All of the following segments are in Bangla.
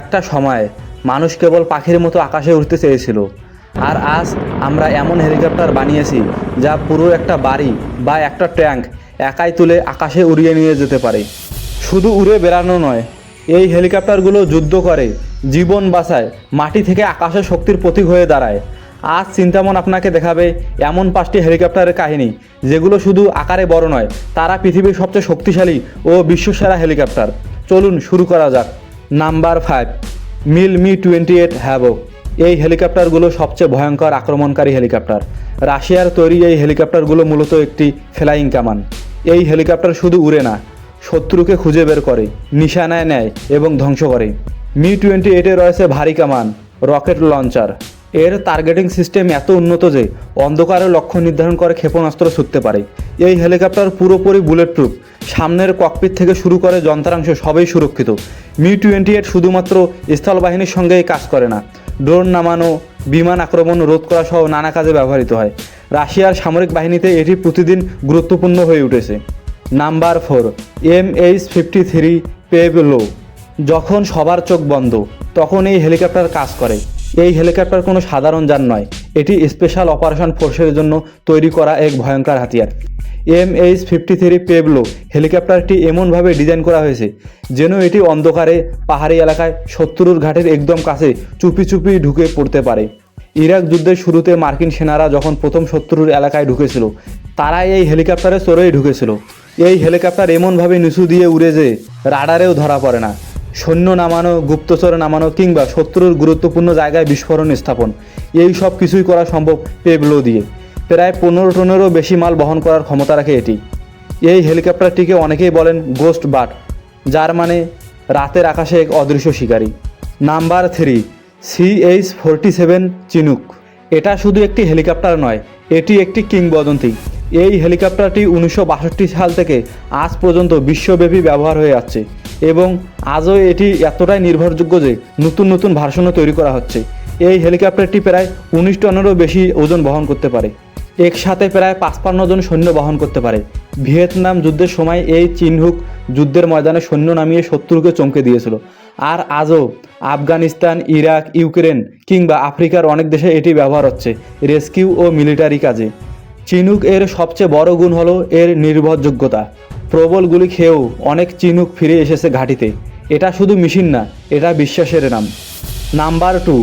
একটা সময় মানুষ কেবল পাখির মতো আকাশে উঠতে চেয়েছিল। আর আজ আমরা এমন হেলিকপ্টার বানিয়েছি যা পুরো একটা বাড়ি বা একটা ট্যাঙ্ক একাই তুলে আকাশে উড়িয়ে নিয়ে যেতে পারে। শুধু উড়ে বেড়ানো নয়, এই হেলিকপ্টারগুলো যুদ্ধ করে, জীবন বাঁচায়, মাটি থেকে আকাশে শক্তির প্রতীক হয়ে দাঁড়ায়। আজ চিন্তামন আপনাকে দেখাবে এমন পাঁচটি হেলিকপ্টারের কাহিনী, যেগুলো শুধু আকারে বড় নয়, তারা পৃথিবীর সবচেয়ে শক্তিশালী ও বিশ্বসেরা হেলিকপ্টার। চলুন শুরু করা যাক। Number five, Mil Mi twenty eight Havoc. এই হেলিকপ্টারগুলো সবচেয়ে ভয়ঙ্কর আক্রমণকারী হেলিকপ্টার। রাশিয়ার তৈরি এই হেলিকপ্টারগুলো মূলত একটি ফ্লাইং কামান। এই হেলিকপ্টার শুধু উড়ে না, শত্রুকে খুঁজে বের করে, নিশানায় নেয় এবং ধ্বংস করে। মি টোয়েন্টি এইটে রয়েছে ভারী কামান, রকেট লঞ্চার। এর টার্গেটিং সিস্টেম এত উন্নত যে অন্ধকারে লক্ষ্য নির্ধারণ করে ক্ষেপণাস্ত্র ছুটতে পারে। এই হেলিকপ্টার পুরোপুরি বুলেট প্রুফ সামনের ককপিট থেকে শুরু করে যন্ত্রাংশ সবই সুরক্ষিত। মি টোয়েন্টি এইট শুধুমাত্র স্থল বাহিনীর সঙ্গেই কাজ করে না। ড্রোন নামানো, বিমান আক্রমণ রোধ করা সহ নানা কাজে ব্যবহৃত হয়। রাশিয়ার সামরিক বাহিনীতে এটি প্রতিদিন গুরুত্বপূর্ণ হয়ে উঠেছে। Number four M H fifty three Pave Low যখন সবার চোখ বন্ধ, তখন এই হেলিকপ্টার কাজ করে। এই হেলিকপ্টার কোনো সাধারণ যান নয়। এটি স্পেশাল অপারেশন ফোর্সের জন্য তৈরি করা এক ভয়ঙ্কর হাতিয়ার। M H fifty three Pave Low হেলিকপ্টারটি এমনভাবে ডিজাইন করা হয়েছে যেন এটি অন্ধকারে, পাহাড়ি এলাকায়, শত্রুর ঘাটের একদম কাছে চুপি চুপি ঢুকে পড়তে পারে। ইরাক যুদ্ধের শুরুতে মার্কিন সেনারা যখন প্রথম শত্রুর এলাকায় ঢুকেছিল তারা এই হেলিকপ্টারে চড়েই ঢুকেছিল। এই হেলিকপ্টার এমনভাবে নিচু দিয়ে উড়ে যে রাডারেও ধরা পড়ে না। সৈন্য নামানো, গুপ্তচর নামানো কিংবা শত্রুর গুরুত্বপূর্ণ জায়গায় বিস্ফোরণ স্থাপন, এই সব কিছুই করা সম্ভব পেবলো দিয়ে। প্রায় পনেরো টনেরও বেশি মাল বহন করার ক্ষমতা রাখে এটি। এই হেলিকপ্টারটিকে অনেকেই বলেন গোস্ট বাট যার মানে রাতের আকাশে এক অদৃশ্য শিকারী। Number three C H forty seven Chinook এটা শুধু একটি হেলিকপ্টার নয়, এটি একটি কিংবদন্তি। এই হেলিকপ্টারটি উনিশশো বাষট্টি সাল থেকে আজ পর্যন্ত বিশ্বব্যাপী ব্যবহার হয়ে যাচ্ছে এবং আজও এটি এতটাই নির্ভরযোগ্য যে নতুন নতুন ভার্সনও তৈরি করা হচ্ছে। এই হেলিকপ্টারটি প্রায় উনিশ টনেরও বেশি ওজন বহন করতে পারে। একসাথে প্রায় পাঁচপান্ন জন সৈন্য বহন করতে পারে। ভিয়েতনাম যুদ্ধের সময় এই চিনহুক যুদ্ধের ময়দানে সৈন্য নামিয়ে শত্রুকে চমকে দিয়েছিল। আর আজও আফগানিস্তান, ইরাক, ইউক্রেন কিংবা আফ্রিকার অনেক দেশে এটি ব্যবহার হচ্ছে, রেস্কিউ ও মিলিটারি কাজে। চিনুক এর সবচেয়ে বড় গুণ হলো এর নির্ভরযোগ্যতা। প্রবলগুলি খেয়েও অনেক চিনুক ফিরে এসেছে ঘাটিতে। এটা শুধু মেশিন না, এটা বিশ্বাসের নাম। Number two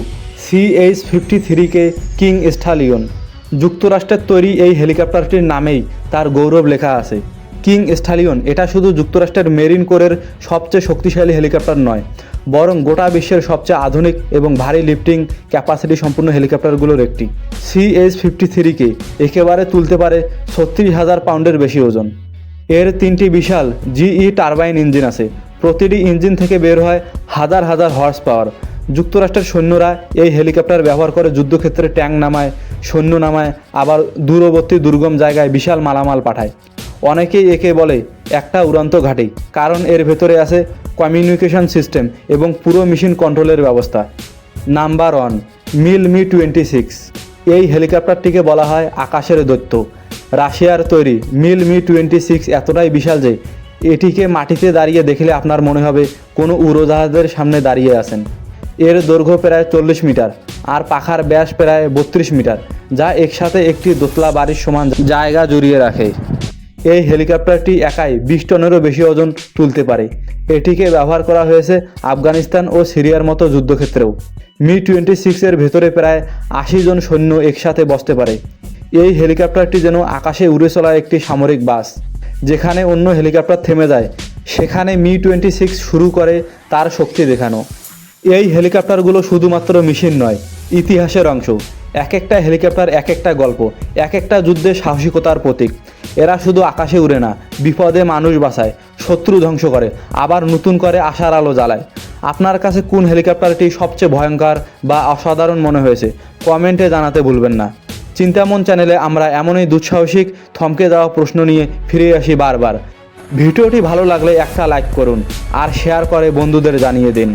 C H fifty থ্রিকে King Stallion. যুক্তরাষ্ট্রের তৈরি এই হেলিকপ্টারটির নামেই তার গৌরব লেখা আছে। কিং স্টালিয়ন, এটা শুধু যুক্তরাষ্ট্রের মেরিন কোরের সবচেয়ে শক্তিশালী হেলিকপ্টার নয়, বরং গোটা বিশ্বের সবচেয়ে আধুনিক এবং ভারী লিফটিং ক্যাপাসিটি সম্পূর্ণ হেলিকপ্টারগুলোর একটি। সিএইচ ফিফটি থ্রিকে একেবারে তুলতে পারে ছত্রিশ হাজার পাউন্ডের বেশি ওজন। এর তিনটি বিশাল জিই টারবাইন ইঞ্জিন আছে। প্রতিটি ইঞ্জিন থেকে বের হয় হাজার হাজার হর্স পাওয়ার যুক্তরাষ্ট্রের সৈন্যরা এই হেলিকপ্টার ব্যবহার করে যুদ্ধক্ষেত্রে ট্যাঙ্ক নামায়, সৈন্য নামায়, আবার দূরবর্তী দুর্গম জায়গায় বিশাল মালামাল পাঠায়। অনেকেই একে বলে একটা উড়ান্ত ঘাঁটি, কারণ এর ভেতরে আছে কমিউনিকেশন সিস্টেম এবং পুরো মেশিন কন্ট্রোলের ব্যবস্থা। Number one Mil Mi twenty six এই হেলিকপ্টারটিকে বলা হয় আকাশের দৈত্য। রাশিয়ার তৈরি মিল মি টোয়েন্টি সিক্স এতটাই বিশাল যে এটিকে মাটিতে দাঁড়িয়ে দেখলে আপনার মনে হবে কোনো উড়োজাহাজের সামনে দাঁড়িয়ে আছেন। এর দৈর্ঘ্য প্রায় চল্লিশ মিটার আর পাখার ব্যাস প্রায় বত্রিশ মিটার, যা একসাথে একটি দোতলা বাড়ির সমান জায়গা জড়িয়ে রাখে। এই হেলিকপ্টারটি একাই বিশ টনেরও বেশি ওজন তুলতে পারে। এটিকে ব্যবহার করা হয়েছে আফগানিস্তান ও সিরিয়ার মতো যুদ্ধক্ষেত্রেও। মি টোয়েন্টি সিক্সের ভেতরে প্রায় আশি জন সৈন্য একসাথে বসতে পারে। এই হেলিকপ্টারটি যেন আকাশে উড়ে চলা একটি সামরিক বাস, যেখানে অন্য হেলিকপ্টার থেমে যায়। সেখানে মি টোয়েন্টি সিক্স শুরু করে তার শক্তি দেখানো। এই হেলিকপ্টারগুলো শুধুমাত্র মেশিন নয়, ইতিহাসের অংশ। এক একটা হেলিকপ্টার এক একটা গল্প এক একটা যুদ্ধে সাহসিকতার প্রতীক। এরা শুধু আকাশে উড়ে না, বিপদে মানুষ বাঁচায়, শত্রু ধ্বংস করে, আবার নতুন করে আশার আলো জ্বালায়। আপনার কাছে কোন হেলিকপ্টারটি সবচেয়ে ভয়ঙ্কর বা অসাধারণ মনে হয়েছে, কমেন্টে জানাতে ভুলবেন না। চিন্তামন চ্যানেলে আমরা এমনই দুঃসাহসিক, থমকে যাওয়া প্রশ্ন নিয়ে ফিরে আসি বারবার। ভিডিওটি ভালো লাগলে একটা লাইক করুন, আর শেয়ার করে বন্ধুদের জানিয়ে দিন।